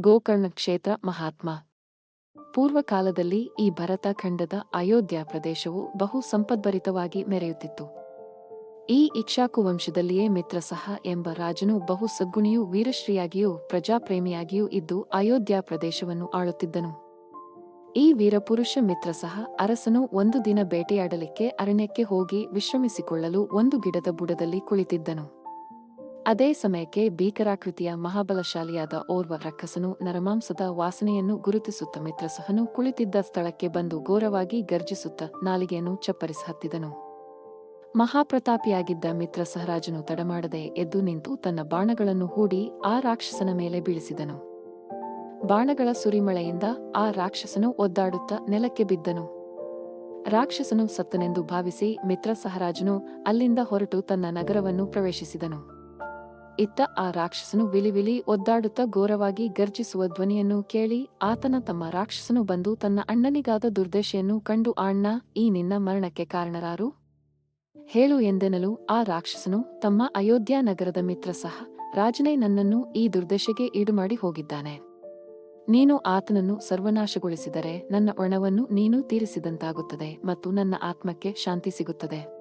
ಗೋಕರ್ಣ ಕ್ಷೇತ್ರ ಮಹಾತ್ಮ. ಪೂರ್ವಕಾಲದಲ್ಲಿ ಈ ಭರತ ಖಂಡದ ಅಯೋಧ್ಯ ಪ್ರದೇಶವು ಬಹು ಸಂಪದ್ಭರಿತವಾಗಿ ಮೆರೆಯುತ್ತಿತ್ತು. ಈ ಇಕ್ಷಾಕು ವಂಶದಲ್ಲಿಯೇ ಮಿತ್ರಸಹ ಎಂಬ ರಾಜನು ಬಹು ಸದ್ಗುಣಿಯೂ ವೀರಶ್ರೀಯಾಗಿಯೂ ಪ್ರಜಾಪ್ರೇಮಿಯಾಗಿಯೂ ಇದ್ದು ಅಯೋಧ್ಯ ಪ್ರದೇಶವನ್ನು ಆಳುತ್ತಿದ್ದನು. ಈ ವೀರಪುರುಷ ಮಿತ್ರಸಹ ಅರಸನು ಒಂದು ದಿನ ಬೇಟೆಯಾಡಲಿಕ್ಕೆ ಅರಣ್ಯಕ್ಕೆ ಹೋಗಿ ವಿಶ್ರಮಿಸಿಕೊಳ್ಳಲು ಒಂದು ಗಿಡದ ಬುಡದಲ್ಲಿ ಕುಳಿತಿದ್ದನು. ಅದೇ ಸಮಯಕ್ಕೆ ಭೀಕರಾಕೃತಿಯ ಮಹಾಬಲಶಾಲಿಯಾದ ಓರ್ವ ರಕ್ಕಸನು ನರಮಾಂಸದ ವಾಸನೆಯನ್ನು ಗುರುತಿಸುತ್ತ ಮಿತ್ರಸಹನು ಕುಳಿತಿದ್ದ ಸ್ಥಳಕ್ಕೆ ಬಂದು ಘೋರವಾಗಿ ಗರ್ಜಿಸುತ್ತ ನಾಲಿಗೆಯನ್ನು ಚಪ್ಪರಿಸಿ ಹತ್ತಿದನು. ಮಹಾಪ್ರತಾಪಿಯಾಗಿದ್ದ ಮಿತ್ರ ಸಹರಾಜನು ತಡಮಾಡದೆ ಎದ್ದು ನಿಂತು ತನ್ನ ಬಾಣಗಳನ್ನು ಹೂಡಿ ಆ ರಾಕ್ಷಸನ ಮೇಲೆ ಬೀಳಿಸಿದನು. ಬಾಣಗಳ ಸುರಿಮಳೆಯಿಂದ ಆ ರಾಕ್ಷಸನು ಒದ್ದಾಡುತ್ತ ನೆಲಕ್ಕೆ ಬಿದ್ದನು. ರಾಕ್ಷಸನು ಸತ್ತನೆಂದು ಭಾವಿಸಿ ಮಿತ್ರ ಸಹರಾಜನು ಅಲ್ಲಿಂದ ಹೊರಟು ತನ್ನ ನಗರವನ್ನು ಪ್ರವೇಶಿಸಿದನು. ಇತ್ತ ಆ ರಾಕ್ಷಸನು ವಿಲಿವಿಲಿ ಒದ್ದಾಡುತ್ತಾ ಘೋರವಾಗಿ ಗರ್ಜಿಸುವ ಧ್ವನಿಯನ್ನು ಕೇಳಿ ಆತನ ತಮ್ಮ ರಾಕ್ಷಸನು ಬಂದು ತನ್ನ ಅಣ್ಣನಿಗಾದ ದುರ್ದಶೆಯನ್ನು ಕಂಡು, ಅಣ್ಣ, ಈ ನಿನ್ನ ಮರಣಕ್ಕೆ ಕಾರಣರಾರು? ಹೇಳು ಎಂದೆನಲು ಆ ರಾಕ್ಷಸನು, ತಮ್ಮ ಅಯೋಧ್ಯ ನಗರದ ಮಿತ್ರ ಸಹ, ರಾಜನೇ ನನ್ನನ್ನು ಈ ದುರ್ದಶೆಗೆ ಈಡುಮಾಡಿ ಹೋಗಿದ್ದಾನೆ. ನೀನು ಆತನನ್ನು ಸರ್ವನಾಶಗೊಳಿಸಿದರೆ ನನ್ನ ಒಣವನ್ನು ನೀನು ತೀರಿಸಿದಂತಾಗುತ್ತದೆ ಮತ್ತು ನನ್ನ ಆತ್ಮಕ್ಕೆ ಶಾಂತಿ ಸಿಗುತ್ತದೆ.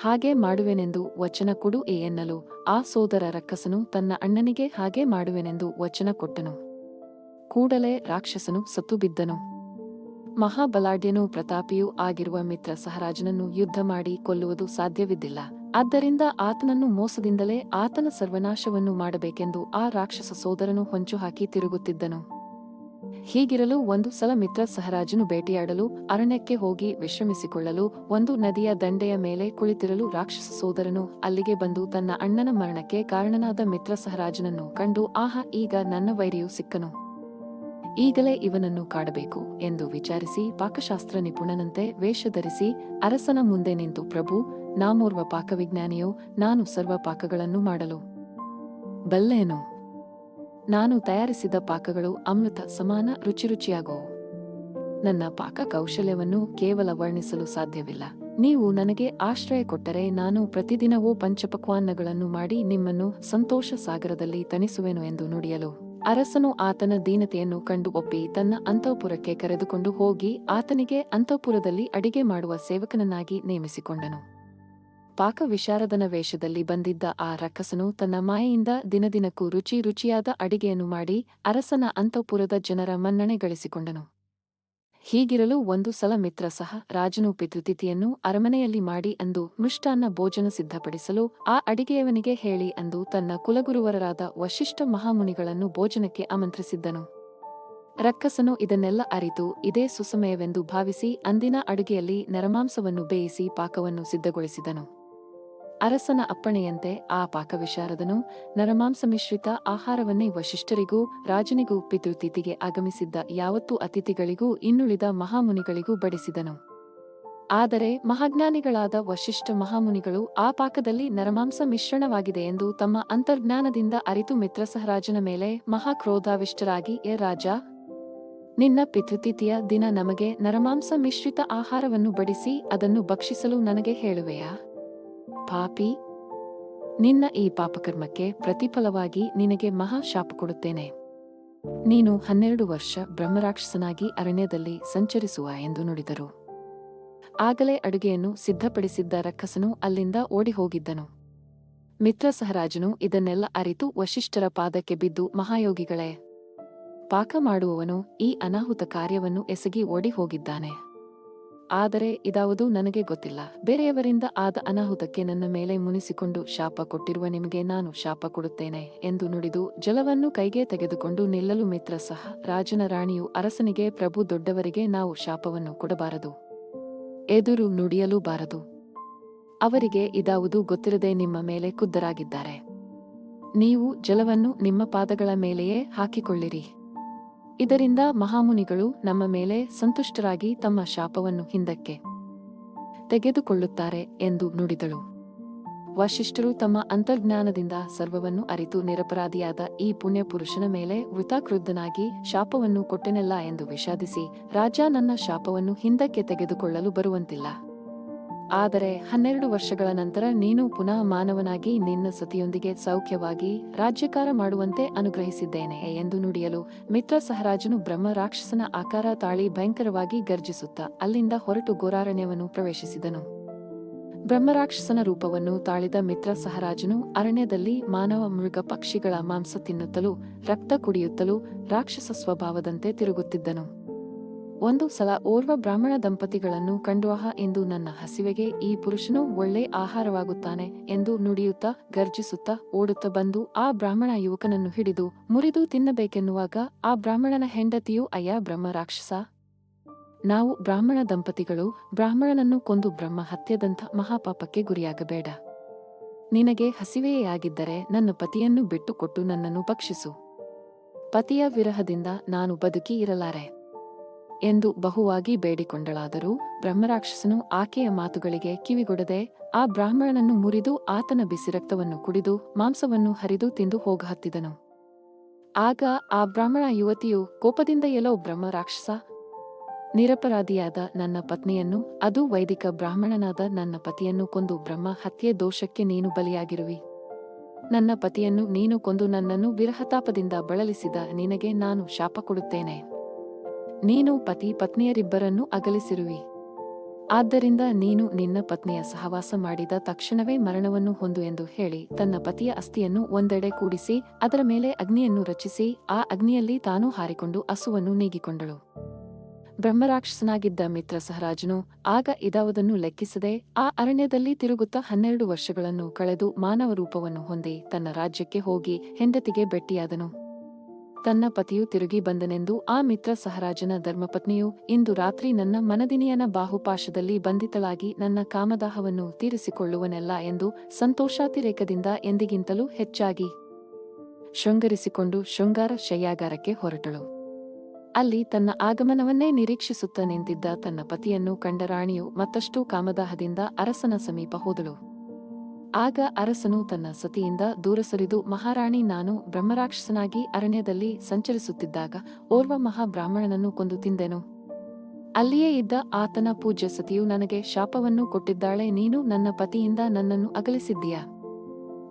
ಹಾಗೆ ಮಾಡುವೆನೆಂದು ವಚನ ಕೊಡು ಎ ಎನ್ನಲು. ಆ ಸೋದರ ರಕ್ಕಸನು ತನ್ನ ಅಣ್ಣನಿಗೆ ಹಾಗೆ ಮಾಡುವೆನೆಂದು ವಚನ ಕೊಟ್ಟನು. ಕೂಡಲೇ ರಾಕ್ಷಸನು ಸತ್ತು ಬಿದ್ದನು. ಮಹಾಬಲಾಢ್ಯನೂ ಪ್ರತಾಪಿಯೂ ಆಗಿರುವ ಮಿತ್ರ ಸಹರಾಜನನ್ನು ಯುದ್ಧ ಮಾಡಿ ಕೊಲ್ಲುವುದು ಸಾಧ್ಯವಿದ್ದಿಲ್ಲ. ಆದ್ದರಿಂದ ಆತನನ್ನು ಮೋಸದಿಂದಲೇ ಆತನ ಸರ್ವನಾಶವನ್ನು ಮಾಡಬೇಕೆಂದು ಆ ರಾಕ್ಷಸ ಸೋದರನು ಹೊಂಚು ಹಾಕಿ ತಿರುಗುತ್ತಿದ್ದನು. ಹೀಗಿರಲು ಒಂದು ಸಲ ಮಿತ್ರ ಸಹರಾಜನು ಬೇಟೆಯಾಡಲು, ಅರಣ್ಯಕ್ಕೆ ಹೋಗಿ ವಿಶ್ರಮಿಸಿಕೊಳ್ಳಲು, ಒಂದು ನದಿಯ ದಂಡೆಯ ಮೇಲೆ ಕುಳಿತಿರಲು ರಾಕ್ಷಸ ಸೋದರನು ಅಲ್ಲಿಗೆ ಬಂದು ತನ್ನ ಅಣ್ಣನ ಮರಣಕ್ಕೆ ಕಾರಣನಾದ ಮಿತ್ರ ಸಹರಾಜನನ್ನು ಕಂಡು, ಆಹಾ, ಈಗ ನನ್ನ ವೈರಿಯು ಸಿಕ್ಕನು. ಈಗಲೇ ಇವನನ್ನು ಕಾಡಬೇಕು ಎಂದು ವಿಚಾರಿಸಿ ಪಾಕಶಾಸ್ತ್ರ ನಿಪುಣನಂತೆ ವೇಷ ಧರಿಸಿ, ಅರಸನ ಮುಂದೆ ನಿಂತು ಪ್ರಭು ನಾಮೋರ್ವ ಪಾಕವಿಜ್ಞಾನಿಯೋ, ನಾನು ಸರ್ವ ಪಾಕಗಳನ್ನು ಮಾಡಲು. ಬಲ್ಲೇನು? ನಾನು ತಯಾರಿಸಿದ ಪಾಕಗಳು ಅಮೃತ ಸಮಾನ ರುಚಿರುಚಿಯಾಗುವು ನನ್ನ ಪಾಕ ಕೌಶಲ್ಯವನ್ನು ಕೇವಲ ವರ್ಣಿಸಲು ಸಾಧ್ಯವಿಲ್ಲ. ನೀವು ನನಗೆ ಆಶ್ರಯ ಕೊಟ್ಟರೆ ನಾನು ಪ್ರತಿದಿನವೂ ಪಂಚಪಕ್ವಾನ್ನಗಳನ್ನು ಮಾಡಿ ನಿಮ್ಮನ್ನು ಸಂತೋಷ ಸಾಗರದಲ್ಲಿ ತಣಿಸುವೆನು ಎಂದು ನುಡಿಯಲು. ಅರಸನು ಆತನ ದೀನತೆಯನ್ನು ಕಂಡು ಒಪ್ಪಿ ತನ್ನ ಅಂತಃಪುರಕ್ಕೆ ಕರೆದುಕೊಂಡು ಹೋಗಿ ಆತನಿಗೆ ಅಂತಃಪುರದಲ್ಲಿ ಅಡಿಗೆ ಮಾಡುವ ಸೇವಕನನ್ನಾಗಿ ನೇಮಿಸಿಕೊಂಡನು. ಪಾಕ ವಿಶಾರದನ ವೇಷದಲ್ಲಿ ಬಂದಿದ್ದ ಆ ರಕ್ಕಸನು ತನ್ನ ಮಾಯೆಯಿಂದ ದಿನದಿನಕ್ಕೂ ರುಚಿ ರುಚಿಯಾದ ಅಡಿಗೆಯನ್ನು ಮಾಡಿ ಅರಸನ ಅಂತಃಪುರದ ಜನರ ಮನ್ನಣೆ ಗಳಿಸಿಕೊಂಡನು ಹೀಗಿರಲು ಒಂದು ಸಲ ಮಿತ್ರ ಸಹ ರಾಜನು ಪಿತೃತಿಥಿಯನ್ನು ಅರಮನೆಯಲ್ಲಿ ಮಾಡಿ ಅಂದು ಮೃಷ್ಟಾನ್ನ ಭೋಜನ ಸಿದ್ಧಪಡಿಸಲು ಆ ಅಡಿಗೆಯವನಿಗೆ ಹೇಳಿ ಅಂದು ತನ್ನ ಕುಲಗುರುವರರಾದ ವಶಿಷ್ಠ ಮಹಾಮುನಿಗಳನ್ನು ಭೋಜನಕ್ಕೆ ಆಮಂತ್ರಿಸಿದ್ದನು. ರಕ್ಕಸನು ಇದನ್ನೆಲ್ಲ ಅರಿತು ಇದೇ ಸುಸಮಯವೆಂದು ಭಾವಿಸಿ ಅಂದಿನ ಅಡುಗೆಯಲ್ಲಿ ನರಮಾಂಸವನ್ನು ಬೇಯಿಸಿ ಪಾಕವನ್ನು ಸಿದ್ಧಗೊಳಿಸಿದನು. ಅರಸನ ಅಪ್ಪಣೆಯಂತೆ ಆ ಪಾಕವಿಶಾರದನು ನರಮಾಂಸ ಮಿಶ್ರಿತ ಆಹಾರವನ್ನೇ ವಶಿಷ್ಠರಿಗೂ, ರಾಜನಿಗೂ ಪಿತೃತಿಥಿಗೆ ಆಗಮಿಸಿದ್ದ ಯಾವತ್ತೂ ಅತಿಥಿಗಳಿಗೂ, ಇನ್ನುಳಿದ ಮಹಾಮುನಿಗಳಿಗೂ ಬಡಿಸಿದನು. ಆದರೆ ಮಹಾಜ್ಞಾನಿಗಳಾದ ವಶಿಷ್ಠ ಮಹಾಮುನಿಗಳು ಆ ಪಾಕದಲ್ಲಿ ನರಮಾಂಸ ಮಿಶ್ರಣವಾಗಿದೆ ಎಂದು ತಮ್ಮ ಅಂತರ್ಜ್ಞಾನದಿಂದ ಅರಿತು ಮಿತ್ರಸಹರಾಜನ ಮೇಲೆ ಮಹಾಕ್ರೋಧಾವಿಷ್ಟರಾಗಿ ಎ ರಾಜ, ನಿನ್ನ ಪಿತೃತಿಥಿಯ ದಿನ ನಮಗೆ ನರಮಾಂಸ ಮಿಶ್ರಿತ ಆಹಾರವನ್ನು ಬಡಿಸಿ, ಅದನ್ನು ಭಕ್ಷಿಸಲು ನನಗೆ ಹೇಳುವೆಯಾ? ಪಾಪಿ, ನಿನ್ನ ಈ ಪಾಪಕರ್ಮಕ್ಕೆ ಪ್ರತಿಫಲವಾಗಿ ನಿನಗೆ ಮಹಾ ಶಾಪ ಕೊಡುತ್ತೇನೆ. ನೀನು ಹನ್ನೆರಡು ವರ್ಷ ಬ್ರಹ್ಮರಾಕ್ಷಸನಾಗಿ ಅರಣ್ಯದಲ್ಲಿ ಸಂಚರಿಸುವ ಎಂದು ನುಡಿದರು. ಆಗಲೇ ಅಡುಗೆಯನ್ನು ಸಿದ್ಧಪಡಿಸಿದ್ದ ರಕ್ಕಸನು ಅಲ್ಲಿಂದ ಓಡಿ ಹೋಗಿದ್ದನು ಮಿತ್ರ ಸಹರಾಜನು ಇದನ್ನೆಲ್ಲ ಅರಿತು ವಶಿಷ್ಠರ ಪಾದಕ್ಕೆ ಬಿದ್ದು, ಮಹಾಯೋಗಿಗಳೇ, ಪಾಕ ಮಾಡುವವನು ಈ ಅನಾಹುತ ಕಾರ್ಯವನ್ನು ಎಸಗಿ ಓಡಿ ಹೋಗಿದ್ದಾನೆ ಆದರೆ ಇದಾವುದು ನನಗೆ ಗೊತ್ತಿಲ್ಲ. ಬೇರೆಯವರಿಂದ ಆದ ಅನಾಹುತಕ್ಕೆ ನನ್ನ ಮೇಲೆ ಮುನಿಸಿಕೊಂಡು ಶಾಪ ಕೊಟ್ಟಿರುವ ನಿಮಗೆ ನಾನು ಶಾಪ ಕೊಡುತ್ತೇನೆ ಎಂದು ನುಡಿದು ಜಲವನ್ನು ಕೈಗೆ ತೆಗೆದುಕೊಂಡು ನಿಲ್ಲಲು ಮಿತ್ರ ಸಹ ರಾಜನ ರಾಣಿಯು ಅರಸನಿಗೆ ಪ್ರಭು ದೊಡ್ಡವರಿಗೆ ನಾವು ಶಾಪವನ್ನು ಕೊಡಬಾರದು. ಎದುರು ನುಡಿಯಲೂ ಬಾರದು. ಅವರಿಗೆ ಇದಾವುದು ಗೊತ್ತಿರದೆ ನಿಮ್ಮ ಮೇಲೆ ಖುದ್ದರಾಗಿದ್ದಾರೆ ನೀವು ಜಲವನ್ನು ನಿಮ್ಮ ಪಾದಗಳ ಮೇಲೆಯೇ ಹಾಕಿಕೊಳ್ಳಿರಿ. ಇದರಿಂದ ಮಹಾಮುನಿಗಳು ನಮ್ಮ ಮೇಲೆ ಸಂತುಷ್ಟರಾಗಿ ತಮ್ಮ ಶಾಪವನ್ನು ಹಿಂದಕ್ಕೆ ತೆಗೆದುಕೊಳ್ಳುತ್ತಾರೆ ಎಂದು ನುಡಿದಳು. ವಶಿಷ್ಠರು ತಮ್ಮ ಅಂತರ್ಜ್ಞಾನದಿಂದ ಸರ್ವವನ್ನು ಅರಿತು ನಿರಪರಾಧಿಯಾದ ಈ ಪುಣ್ಯಪುರುಷನ ಮೇಲೆ ವೃತಾಕೃದ್ಧನಾಗಿ ಶಾಪವನ್ನು ಕೊಟ್ಟೆನಲ್ಲ ಎಂದು ವಿಷಾದಿಸಿ ರಾಜ ನನ್ನ ಶಾಪವನ್ನು ಹಿಂದಕ್ಕೆ ತೆಗೆದುಕೊಳ್ಳಲು ಬರುವಂತಿಲ್ಲ. ಆದರೆ ಹನ್ನೆರಡು ವರ್ಷಗಳ ನಂತರ ನೀನು ಪುನಃ ಮಾನವನಾಗಿ ನಿನ್ನ ಸತಿಯೊಂದಿಗೆ ಸೌಖ್ಯವಾಗಿ ರಾಜ್ಯಕಾರ ಮಾಡುವಂತೆ ಅನುಗ್ರಹಿಸಿದ್ದೇನೆ ಎಂದು ನುಡಿಯಲು ಮಿತ್ರ ಸಹರಾಜನು ಬ್ರಹ್ಮ ರಾಕ್ಷಸನ ಆಕಾರ ತಾಳಿ ಭಯಂಕರವಾಗಿ ಗರ್ಜಿಸುತ್ತಾ ಅಲ್ಲಿಂದ ಹೊರಟು ಗೋರಾರಣ್ಯವನ್ನು ಪ್ರವೇಶಿಸಿದನು. ಬ್ರಹ್ಮರಾಕ್ಷಸನ ರೂಪವನ್ನು ತಾಳಿದ ಮಿತ್ರ ಸಹರಾಜನು ಅರಣ್ಯದಲ್ಲಿ ಮಾನವ ಮೃಗ ಪಕ್ಷಿಗಳ ಮಾಂಸ ತಿನ್ನುತ್ತಲೂ ರಕ್ತ ಕುಡಿಯುತ್ತಲೂ ರಾಕ್ಷಸ ಸ್ವಭಾವದಂತೆ ತಿರುಗುತ್ತಿದ್ದನು. ಒಂದು ಸಲ ಓರ್ವ ಬ್ರಾಹ್ಮಣ ದಂಪತಿಗಳನ್ನು ಕಂಡುವಹ ಎಂದು ನನ್ನ ಹಸಿವೆಗೆ ಈ ಪುರುಷನು ಒಳ್ಳೆ ಆಹಾರವಾಗುತ್ತಾನೆ ಎಂದು ನುಡಿಯುತ್ತಾ ಗರ್ಜಿಸುತ್ತಾ ಓಡುತ್ತಾ ಬಂದು ಆ ಬ್ರಾಹ್ಮಣ ಯುವಕನನ್ನು ಹಿಡಿದು ಮುರಿದು ತಿನ್ನಬೇಕೆನ್ನುವಾಗ ಆ ಬ್ರಾಹ್ಮಣನ ಹೆಂಡತಿಯು, ಅಯ್ಯ ಬ್ರಹ್ಮ ರಾಕ್ಷಸ, ನಾವು ಬ್ರಾಹ್ಮಣ ದಂಪತಿಗಳು ಬ್ರಾಹ್ಮಣನನ್ನು ಕೊಂದು ಬ್ರಹ್ಮ ಹತ್ಯದಂಥ ಮಹಾಪಾಪಕ್ಕೆ ಗುರಿಯಾಗಬೇಡ. ನಿನಗೆ ಹಸಿವೆಯೇ ಆಗಿದ್ದರೆ ನನ್ನ ಪತಿಯನ್ನು ಬಿಟ್ಟುಕೊಟ್ಟು ನನ್ನನ್ನು ಭಕ್ಷಿಸು. ಪತಿಯ ವಿರಹದಿಂದ ನಾನು ಬದುಕಿ ಇರಲಾರೆ. ಎಂದು ಬಹುವಾಗಿ ಬೇಡಿಕೊಂಡಳಾದರೂ ಬ್ರಹ್ಮರಾಕ್ಷಸನು ಆಕೆಯ ಮಾತುಗಳಿಗೆ ಕಿವಿಗೊಡದೆ ಆ ಬ್ರಾಹ್ಮಣನನ್ನು ಮುರಿದು ಆತನ ಬಿಸಿ ರಕ್ತವನ್ನು ಕುಡಿದು ಮಾಂಸವನ್ನು ಹರಿದು ತಿಂದು ಹೋಗಹತ್ತಿದನು. ಆಗ ಆ ಬ್ರಾಹ್ಮಣ ಯುವತಿಯು ಕೋಪದಿಂದ ಎಲ್ಲೋ ಬ್ರಹ್ಮರಾಕ್ಷಸ, ನಿರಪರಾಧಿಯಾದ ನನ್ನ ಪತ್ನಿಯನ್ನು, ಅದು ವೈದಿಕ ಬ್ರಾಹ್ಮಣನಾದ ನನ್ನ ಪತಿಯನ್ನು ಕೊಂದು ಬ್ರಹ್ಮ ಹತ್ಯೆ ದೋಷಕ್ಕೆ ನೀನು ಬಲಿಯಾಗಿರುವಿ. ನನ್ನ ಪತಿಯನ್ನು ನೀನು ಕೊಂದು ನನ್ನನ್ನು ವಿರಹತಾಪದಿಂದ ಬಳಲಿಸಿದ ನಿನಗೆ ನಾನು ಶಾಪ ಕೊಡುತ್ತೇನೆ. ನೀನು ಪತಿ ಪತ್ನಿಯರಿಬ್ಬರನ್ನೂ ಅಗಲಿಸಿರುವಿ. ಆದ್ದರಿಂದ ನೀನು ನಿನ್ನ ಪತ್ನಿಯ ಸಹವಾಸ ಮಾಡಿದ ತಕ್ಷಣವೇ ಮರಣವನ್ನು ಹೊಂದು ಎಂದು ಹೇಳಿ ತನ್ನ ಪತಿಯ ಅಸ್ಥಿಯನ್ನು ಒಂದೆಡೆ ಕೂಡಿಸಿ ಅದರ ಮೇಲೆ ಅಗ್ನಿಯನ್ನು ರಚಿಸಿ ಆ ಅಗ್ನಿಯಲ್ಲಿ ತಾನೂ ಹಾರಿಕೊಂಡು ಹಸುವನ್ನು ನೀಗಿಕೊಂಡಳು. ಬ್ರಹ್ಮರಾಕ್ಷಸನಾಗಿದ್ದ ಮಿತ್ರ ಸಹರಾಜನು ಆಗ ಇದಾವುದನ್ನು ಲೆಕ್ಕಿಸದೆ ಆ ಅರಣ್ಯದಲ್ಲಿ ತಿರುಗುತ್ತಾ ಹನ್ನೆರಡು ವರ್ಷಗಳನ್ನು ಕಳೆದು ಮಾನವ ರೂಪವನ್ನು ಹೊಂದಿ ತನ್ನ ರಾಜ್ಯಕ್ಕೆ ಹೋಗಿ ಹೆಂಡತಿಗೆ ಭೆಟ್ಟಿಯಾದನು ತನ್ನ ಪತಿಯು ತಿರುಗಿ ಬಂದನೆಂದು ಆ ಮಿತ್ರ ಸಹರಾಜನ ಧರ್ಮಪತ್ನಿಯು ಇಂದು ರಾತ್ರಿ ನನ್ನ ಮನದಿನಿಯನ ಬಾಹುಪಾಶದಲ್ಲಿ ಬಂಧಿತಳಾಗಿ ನನ್ನ ಕಾಮದಾಹವನ್ನು ತೀರಿಸಿಕೊಳ್ಳುವನೆಲ್ಲ ಎಂದು ಸಂತೋಷಾತಿರೇಕದಿಂದ ಎಂದಿಗಿಂತಲೂ ಹೆಚ್ಚಾಗಿ ಶೃಂಗರಿಸಿಕೊಂಡು ಶೃಂಗಾರ ಶಯ್ಯಾಗಾರಕ್ಕೆ ಹೊರಟಳು. ಅಲ್ಲಿ ತನ್ನ ಆಗಮನವನ್ನೇ ನಿರೀಕ್ಷಿಸುತ್ತ ನಿಂತಿದ್ದ ತನ್ನ ಪತಿಯನ್ನು ಕಂಡ ರಾಣಿಯು ಮತ್ತಷ್ಟು ಕಾಮದಾಹದಿಂದ ಅರಸನ ಸಮೀಪ ಹೋದಳು. ಆಗ ಅರಸನು ತನ್ನ ಸತಿಯಿಂದ ದೂರ ಸರಿದು, ಮಹಾರಾಣಿ, ನಾನು ಬ್ರಹ್ಮರಾಕ್ಷಸನಾಗಿ ಅರಣ್ಯದಲ್ಲಿ ಸಂಚರಿಸುತ್ತಿದ್ದಾಗ ಓರ್ವ ಮಹಾಬ್ರಾಹ್ಮಣನನ್ನು ಕೊಂದು ತಿಂದೆನು. ಅಲ್ಲಿಯೇ ಇದ್ದ ಆತನ ಪೂಜ್ಯ ಸತಿಯು ನನಗೆ ಶಾಪವನ್ನು ಕೊಟ್ಟಿದ್ದಾಳೆ, ನೀನು ನನ್ನ ಪತಿಯಿಂದ ನನ್ನನ್ನು ಅಗಲಿಸಿದ್ದೀಯ?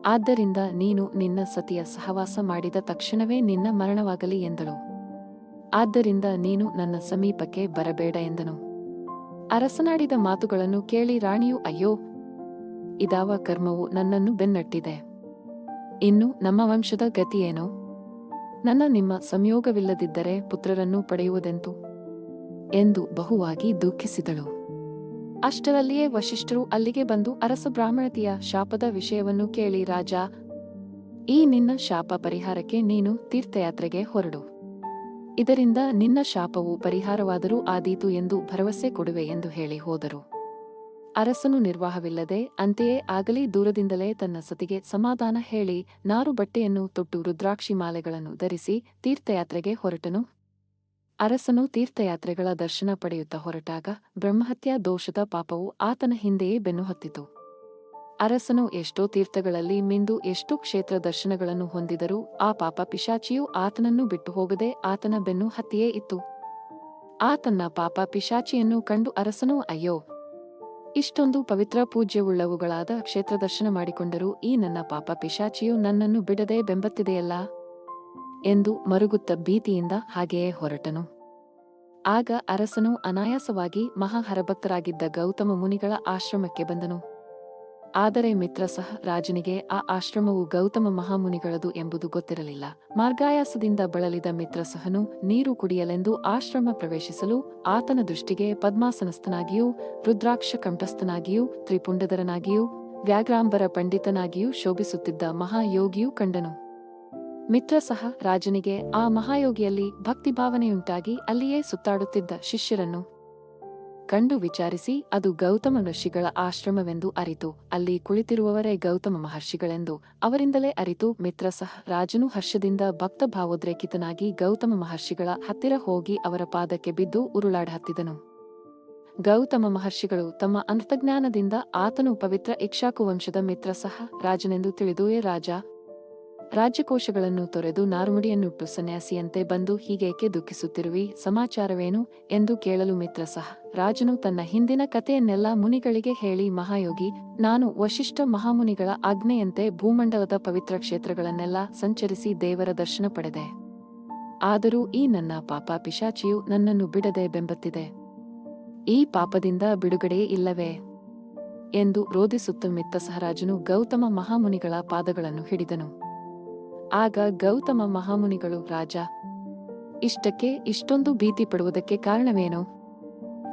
ಆದ್ದರಿಂದ ನೀನು ನಿನ್ನ ಸತಿಯ ಸಹವಾಸ ಮಾಡಿದ ತಕ್ಷಣವೇ ನಿನ್ನ ಮರಣವಾಗಲಿ ಎಂದಳು. ಆದ್ದರಿಂದ ನೀನು ನನ್ನ ಸಮೀಪಕ್ಕೆ ಬರಬೇಡ ಎಂದನು. ಅರಸನಾಡಿದ ಮಾತುಗಳನ್ನು ಕೇಳಿ ರಾಣಿಯು, ಅಯ್ಯೋ ಇದಾವ ಕರ್ಮವು ನನ್ನನ್ನು ಬೆನ್ನಟ್ಟಿದೆ. ಇನ್ನು ನಮ್ಮ ವಂಶದ ಗತಿಯೇನು ನನ್ನ ನಿಮ್ಮ ಸಂಯೋಗವಿಲ್ಲದಿದ್ದರೆ ಪುತ್ರರನ್ನು ಪಡೆಯುವುದೆಂತು? ಎಂದು ಬಹುವಾಗಿ ದುಃಖಿಸಿದಳು. ಅಷ್ಟರಲ್ಲಿಯೇ ವಶಿಷ್ಠರು ಅಲ್ಲಿಗೆ ಬಂದು ಅರಸ ಬ್ರಾಹ್ಮಣತಿಯ ಶಾಪದ ವಿಷಯವನ್ನು ಕೇಳಿ, ರಾಜ, ಈ ನಿನ್ನ ಶಾಪ ಪರಿಹಾರಕ್ಕೆ ನೀನು ತೀರ್ಥಯಾತ್ರೆಗೆ ಹೊರಡು. ಇದರಿಂದ ನಿನ್ನ ಶಾಪವು ಪರಿಹಾರವಾದರೂ ಆದೀತು ಎಂದು ಭರವಸೆ ಕೊಡುವೆ ಎಂದು ಹೇಳಿ ಹೋದರು. ಅರಸನು ನಿರ್ವಾಹವಿಲ್ಲದೆ ಅಂತೆಯೇ ಆಗಲಿ ದೂರದಿಂದಲೇ ತನ್ನ ಸತಿಗೆ ಸಮಾಧಾನ ಹೇಳಿ ನಾರು ಬಟ್ಟೆಯನ್ನು ತೊಟ್ಟು ರುದ್ರಾಕ್ಷಿ ಮಾಲೆಗಳನ್ನು ಧರಿಸಿ ತೀರ್ಥಯಾತ್ರೆಗೆ ಹೊರಟನು. ಅರಸನು ತೀರ್ಥಯಾತ್ರೆಗಳ ದರ್ಶನ ಪಡೆಯುತ್ತಾ ಹೊರಟಾಗ ಬ್ರಹ್ಮಹತ್ಯಾ ದೋಷದ ಪಾಪವು ಆತನ ಹಿಂದೆಯೇ ಬೆನ್ನು ಹತ್ತಿತು. ಅರಸನು ಎಷ್ಟೋ ತೀರ್ಥಗಳಲ್ಲಿ ಮಿಂದು ಎಷ್ಟೋ ಕ್ಷೇತ್ರ ದರ್ಶನಗಳನ್ನು ಹೊಂದಿದರೂ ಆ ಪಾಪ ಪಿಶಾಚಿಯು ಆತನನ್ನು ಬಿಟ್ಟು ಹೋಗದೆ ಆತನ ಬೆನ್ನು ಹತ್ತಿಯೇ ಇತ್ತು. ಆತನ ಪಾಪ ಪಿಶಾಚಿಯನ್ನು ಕಂಡು ಅರಸನು, ಅಯ್ಯೋ ಇಷ್ಟೊಂದು ಪವಿತ್ರ ಪೂಜ್ಯವುಳ್ಳವುಗಳಾದ ಕ್ಷೇತ್ರ ದರ್ಶನ ಮಾಡಿಕೊಂಡರೂ ಈ ನನ್ನ ಪಾಪ ಪಿಶಾಚಿಯು ನನ್ನನ್ನು ಬಿಡದೆ ಬೆಂಬತ್ತಿದೆಯಲ್ಲ? ಎಂದು ಮರುಗುತ್ತ ಭೀತಿಯಿಂದ ಹಾಗೆಯೇ ಹೊರಟನು. ಆಗ ಅರಸನು ಅನಾಯಾಸವಾಗಿ ಮಹಾಹರಭಕ್ತರಾಗಿದ್ದ ಗೌತಮ ಮುನಿಗಳ ಆಶ್ರಮಕ್ಕೆ ಬಂದನು. ಆದರೆ ಮಿತ್ರ ಸಹ ರಾಜನಿಗೆ ಆ ಆಶ್ರಮವು ಗೌತಮ ಮಹಾಮುನಿಗಳದು ಎಂಬುದು ಗೊತ್ತಿರಲಿಲ್ಲ. ಮಾರ್ಗಾಯಾಸದಿಂದ ಬಳಲಿದ ಮಿತ್ರ ಸಹನು ನೀರು ಕುಡಿಯಲೆಂದು ಆಶ್ರಮ ಪ್ರವೇಶಿಸಲು ಆತನ ದೃಷ್ಟಿಗೆ ಪದ್ಮಾಸನಸ್ಥನಾಗಿಯೂ, ರುದ್ರಾಕ್ಷ ಕಂಠಸ್ಥನಾಗಿಯೂ, ತ್ರಿಪುಂಡದರನಾಗಿಯೂ ವ್ಯಾಗ್ರಾಂಬರ ಪಂಡಿತನಾಗಿಯೂ ಶೋಭಿಸುತ್ತಿದ್ದ ಮಹಾಯೋಗಿಯೂ ಕಂಡನು. ಮಿತ್ರ ಸಹ ರಾಜನಿಗೆ ಆ ಮಹಾಯೋಗಿಯಲ್ಲಿ ಭಕ್ತಿಭಾವನೆಯುಂಟಾಗಿ ಅಲ್ಲಿಯೇ ಸುತ್ತಾಡುತ್ತಿದ್ದ ಶಿಷ್ಯರನ್ನು ಕಂಡು ವಿಚಾರಿಸಿ, ಅದು ಗೌತಮ ಋಷಿಗಳ ಆಶ್ರಮವೆಂದು ಅರಿತು. ಅಲ್ಲಿ ಕುಳಿತಿರುವವರೇ ಗೌತಮ ಮಹರ್ಷಿಗಳೆಂದು. ಅವರಿಂದಲೇ ಅರಿತು, ಮಿತ್ರ ಸಹ ರಾಜನು ಹರ್ಷದಿಂದ ಭಕ್ತ ಭಾವೋದ್ರೇಕಿತನಾಗಿ ಗೌತಮ ಮಹರ್ಷಿಗಳ ಹತ್ತಿರ ಹೋಗಿ ಅವರ ಪಾದಕ್ಕೆ ಬಿದ್ದು ಉರುಳಾಡ ಹತ್ತಿದನು. ಗೌತಮ ಮಹರ್ಷಿಗಳು ತಮ್ಮ ಅಂತಜ್ಞಾನದಿಂದ ಆತನು ಪವಿತ್ರ ಇಕ್ಷಾಕುವಂಶದ ಮಿತ್ರ ಸಹ ರಾಜನೆಂದು ತಿಳಿದುವೇ ರಾಜ ರಾಜ್ಯಕೋಶಗಳನ್ನು ತೊರೆದು ನಾರ್ಮುಡಿಯನ್ನುಟ್ಟು ಸನ್ಯಾಸಿಯಂತೆ ಬಂದು ಹೀಗೇಕೆ ದುಃಖಿಸುತ್ತಿರುವಿ? ಸಮಾಚಾರವೇನು? ಎಂದು ಕೇಳಲು ಮಿತ್ರ ಸಹ. ರಾಜನು ತನ್ನ ಹಿಂದಿನ ಕಥೆಯನ್ನೆಲ್ಲ ಮುನಿಗಳಿಗೆ ಹೇಳಿ, ಮಹಾಯೋಗಿ, ನಾನು ವಶಿಷ್ಠ ಮಹಾಮುನಿಗಳ ಆಜ್ಞೆಯಂತೆ ಭೂಮಂಡಲದ ಪವಿತ್ರ ಕ್ಷೇತ್ರಗಳನ್ನೆಲ್ಲ ಸಂಚರಿಸಿ ದೇವರ ದರ್ಶನ ಪಡೆದೆ. ಆದರೂ ಈ ನನ್ನ ಪಾಪ ಪಿಶಾಚಿಯು ನನ್ನನ್ನು ಬಿಡದೆ ಬೆಂಬತ್ತಿದೆ. ಈ ಪಾಪದಿಂದ ಬಿಡುಗಡೆಯೇ ಇಲ್ಲವೇ? ಎಂದು ರೋಧಿಸುತ್ತ ಮಿತ್ತ ಸಹರಾಜನು ಗೌತಮ ಮಹಾಮುನಿಗಳ ಪಾದಗಳನ್ನು ಹಿಡಿದನು. ಆಗ ಗೌತಮ ಮಹಾಮುನಿಗಳು, ರಾಜ, ಇಷ್ಟಕ್ಕೆ ಇಷ್ಟೊಂದು ಭೀತಿ ಪಡುವುದಕ್ಕೆ ಕಾರಣವೇನು?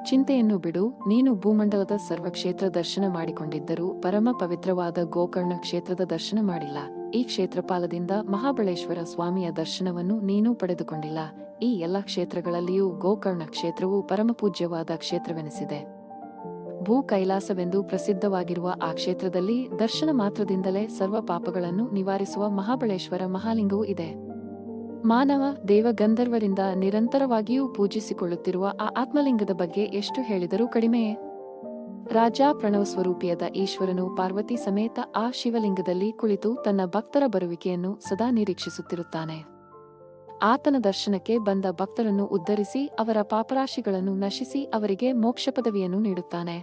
ಚಿಂತೆಯನ್ನು ಬಿಡು, ನೀನು ಭೂಮಂಡಲದ ಸರ್ವಕ್ಷೇತ್ರ ದರ್ಶನ ಮಾಡಿಕೊಂಡಿದ್ದರೂ ಪರಮ ಪವಿತ್ರವಾದ ಗೋಕರ್ಣ ಕ್ಷೇತ್ರದ ದರ್ಶನ ಮಾಡಿಲ್ಲ. ಈ ಕ್ಷೇತ್ರಪಾಲದಿಂದ ಮಹಾಬಳೇಶ್ವರ ಸ್ವಾಮಿಯ ದರ್ಶನವನ್ನು ನೀನೂ ಪಡೆದುಕೊಂಡಿಲ್ಲ. ಈ ಎಲ್ಲ ಕ್ಷೇತ್ರಗಳಲ್ಲಿಯೂ ಗೋಕರ್ಣ ಕ್ಷೇತ್ರವು ಪರಮಪೂಜ್ಯವಾದ ಕ್ಷೇತ್ರವೆನಿಸಿದೆ. ಭೂ ಕೈಲಾಸವೆಂದು ಪ್ರಸಿದ್ಧವಾಗಿರುವ ಆ ಕ್ಷೇತ್ರದಲ್ಲಿ ದರ್ಶನ ಮಾತ್ರದಿಂದಲೇ ಸರ್ವ ಪಾಪಗಳನ್ನು ನಿವಾರಿಸುವ ಮಹಾಬಳೇಶ್ವರ ಮಹಾಲಿಂಗವೂ ಇದೆ. ಮಾನವ ದೇವಗಂಧರ್ವರಿಂದ ನಿರಂತರವಾಗಿಯೂ ಪೂಜಿಸಿಕೊಳ್ಳುತ್ತಿರುವ ಆ ಆತ್ಮಲಿಂಗದ ಬಗ್ಗೆ ಎಷ್ಟು ಹೇಳಿದರೂ ಕಡಿಮೆಯೇ ರಾಜ ಪ್ರಣವ ಸ್ವರೂಪಿಯಾದ ಈಶ್ವರನು ಪಾರ್ವತಿ ಸಮೇತ ಆ ಶಿವಲಿಂಗದಲ್ಲಿ ಕುಳಿತು ತನ್ನ ಭಕ್ತರ ಬರುವಿಕೆಯನ್ನು ಸದಾ ನಿರೀಕ್ಷಿಸುತ್ತಿರುತ್ತಾನೆ. ಆತನ ದರ್ಶನಕ್ಕೆ ಬಂದ ಭಕ್ತರನ್ನು ಉದ್ಧರಿಸಿ ಅವರ ಪಾಪರಾಶಿಗಳನ್ನು ನಶಿಸಿ ಅವರಿಗೆ ಮೋಕ್ಷ ಪದವಿಯನ್ನು ನೀಡುತ್ತಾನೆ.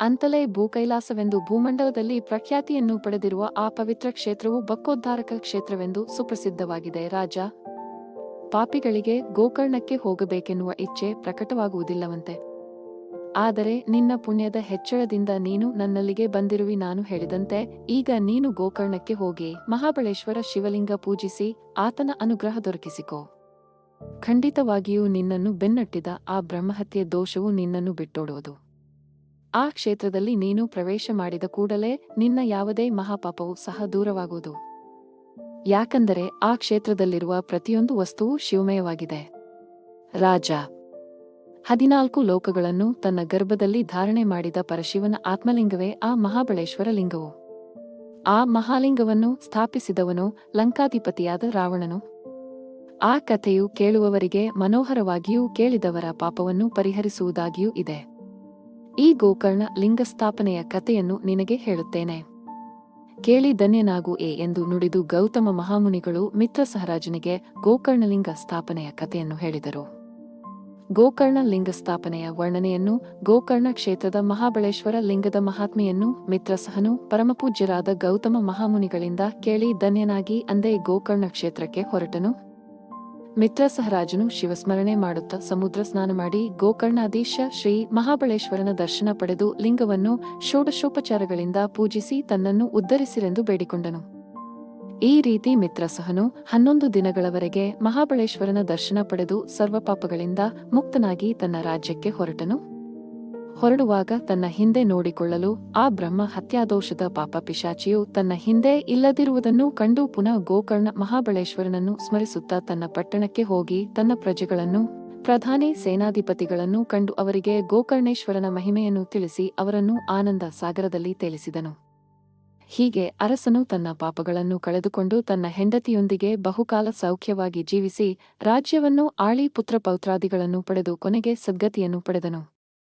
ಅಂತಲೇ ಭೂಕೈಲಾಸವೆಂದು ಭೂಮಂಡಲದಲ್ಲಿ ಪ್ರಖ್ಯಾತಿಯನ್ನು ಪಡೆದಿರುವ ಆ ಪವಿತ್ರ ಕ್ಷೇತ್ರವು ಬಕ್ಕೋದ್ಧಾರಕ ಕ್ಷೇತ್ರವೆಂದು ಸುಪ್ರಸಿದ್ಧವಾಗಿದೆ ರಾಜ. ಪಾಪಿಗಳಿಗೆ ಗೋಕರ್ಣಕ್ಕೆ ಹೋಗಬೇಕೆನ್ನುವ ಇಚ್ಛೆ ಪ್ರಕಟವಾಗುವುದಿಲ್ಲವಂತೆ. ಆದರೆ ನಿನ್ನ ಪುಣ್ಯದ ಹೆಚ್ಚಳದಿಂದ ನೀನು ನನ್ನಲ್ಲಿಗೆ ಬಂದಿರುವಿ ನಾನು ಹೇಳಿದಂತೆ, ಈಗ ನೀನು ಗೋಕರ್ಣಕ್ಕೆ ಹೋಗಿ ಮಹಾಬಳೇಶ್ವರ ಶಿವಲಿಂಗ ಪೂಜಿಸಿ ಆತನ ಅನುಗ್ರಹ ದೊರಕಿಸಿಕೋ. ಖಂಡಿತವಾಗಿಯೂ ನಿನ್ನನ್ನು ಬೆನ್ನಟ್ಟಿದ ಆ ಬ್ರಹ್ಮಹತ್ಯೆ ದೋಷವು ನಿನ್ನನ್ನು ಬಿಟ್ಟೋಡುವುದು ಆ ಕ್ಷೇತ್ರದಲ್ಲಿ ನೀನು ಪ್ರವೇಶ ಮಾಡಿದ ಕೂಡಲೇ ನಿನ್ನ ಯಾವುದೇ ಮಹಾಪಾಪವು ಸಹ ದೂರವಾಗುವುದು ಯಾಕಂದರೆ ಆ ಕ್ಷೇತ್ರದಲ್ಲಿರುವ ಪ್ರತಿಯೊಂದು ವಸ್ತುವು ಶಿವಮಯವಾಗಿದೆ. ರಾಜ ಹದಿನಾಲ್ಕು ಲೋಕಗಳನ್ನು ತನ್ನ ಗರ್ಭದಲ್ಲಿ ಧಾರಣೆ ಮಾಡಿದ ಪರಶಿವನ ಆತ್ಮಲಿಂಗವೇ ಆ ಮಹಾಬಳೇಶ್ವರ ಲಿಂಗವು. ಆ ಮಹಾಲಿಂಗವನ್ನು ಸ್ಥಾಪಿಸಿದವನು ಲಂಕಾಧಿಪತಿಯಾದ ರಾವಣನು. ಆ ಕಥೆಯು ಕೇಳುವವರಿಗೆ ಮನೋಹರವಾಗಿಯೂ ಕೇಳಿದವರ ಪಾಪವನ್ನು ಪರಿಹರಿಸುವುದಾಗಿಯೂ ಇದೆ. ಈ ಗೋಕರ್ಣ ಲಿಂಗ ಸ್ಥಾಪನೆಯ ಕಥೆಯನ್ನು ನಿನಗೆ ಹೇಳುತ್ತೇನೆ. ಕೇಳಿ ಧನ್ಯನಾಗು ಎ ಎಂದು ನುಡಿದು ಗೌತಮ ಮಹಾಮುನಿಗಳು ಮಿತ್ರ ಸಹರಾಜನಿಗೆ ಗೋಕರ್ಣಲಿಂಗ ಸ್ಥಾಪನೆಯ ಕಥೆಯನ್ನು ಹೇಳಿದರು. ಗೋಕರ್ಣ ಲಿಂಗ ಸ್ಥಾಪನೆಯ ವರ್ಣನೆಯನ್ನು, ಗೋಕರ್ಣ ಕ್ಷೇತ್ರದ ಮಹಾಬಳೇಶ್ವರ ಲಿಂಗದ ಮಹಾತ್ಮೆಯನ್ನು, ಮಿತ್ರಸಹನು, ಪರಮಪೂಜ್ಯರಾದ ಗೌತಮ ಮಹಾಮುನಿಗಳಿಂದ ಕೇಳಿ ಧನ್ಯನಾಗಿ ಅಂದೇ ಗೋಕರ್ಣ ಕ್ಷೇತ್ರಕ್ಕೆ ಹೊರಟನು. ಮಿತ್ರಸಹರಾಜನು ಶಿವಸ್ಮರಣೆ ಮಾಡುತ್ತಾ ಸಮುದ್ರ ಸ್ನಾನ ಮಾಡಿ ಗೋಕರ್ಣಾಧೀಶ ಶ್ರೀ ಮಹಾಬಳೇಶ್ವರನ ದರ್ಶನ ಪಡೆದು ಲಿಂಗವನ್ನು ಷೋಡಶೋಪಚಾರಗಳಿಂದ ಪೂಜಿಸಿ ತನ್ನನ್ನು ಉದ್ಧರಿಸಿರೆಂದು ಬೇಡಿಕೊಂಡನು. ಈ ರೀತಿ ಮಿತ್ರಸಹನು ಹನ್ನೊಂದು ದಿನಗಳವರೆಗೆ ಮಹಾಬಳೇಶ್ವರನ ದರ್ಶನ ಪಡೆದು ಸರ್ವಪಾಪಗಳಿಂದ ಮುಕ್ತನಾಗಿ ತನ್ನ ರಾಜ್ಯಕ್ಕೆ ಹೊರಟನು. ಹೊರಡುವಾಗ ತನ್ನ ಹಿಂದೆ ನೋಡಿಕೊಳ್ಳಲು ಆ ಬ್ರಹ್ಮ ಹತ್ಯಾದೋಷದ ಪಾಪ ಪಿಶಾಚಿಯು ತನ್ನ ಹಿಂದೆ ಇಲ್ಲದಿರುವುದನ್ನು ಕಂಡು ಪುನಃ ಗೋಕರ್ಣ ಮಹಾಬಳೇಶ್ವರನನ್ನು ಸ್ಮರಿಸುತ್ತಾ ತನ್ನ ಪಟ್ಟಣಕ್ಕೆ ಹೋಗಿ ತನ್ನ ಪ್ರಜೆಗಳನ್ನು, ಪ್ರಧಾನಿ ಸೇನಾಧಿಪತಿಗಳನ್ನು ಕಂಡು ಅವರಿಗೆ ಗೋಕರ್ಣೇಶ್ವರನ ಮಹಿಮೆಯನ್ನು ತಿಳಿಸಿ ಅವರನ್ನು ಆನಂದ ಸಾಗರದಲ್ಲಿ ತೇಲಿಸಿದನು. ಹೀಗೆ ಅರಸನು ತನ್ನ ಪಾಪಗಳನ್ನು ಕಳೆದುಕೊಂಡು ತನ್ನ ಹೆಂಡತಿಯೊಂದಿಗೆ ಬಹುಕಾಲ ಸೌಖ್ಯವಾಗಿ ಜೀವಿಸಿ ರಾಜ್ಯವನ್ನು ಆಳಿ ಪುತ್ರ ಪೌತ್ರಾದಿಗಳನ್ನು ಪಡೆದು ಕೊನೆಗೆ ಸದ್ಗತಿಯನ್ನು ಪಡೆದನು.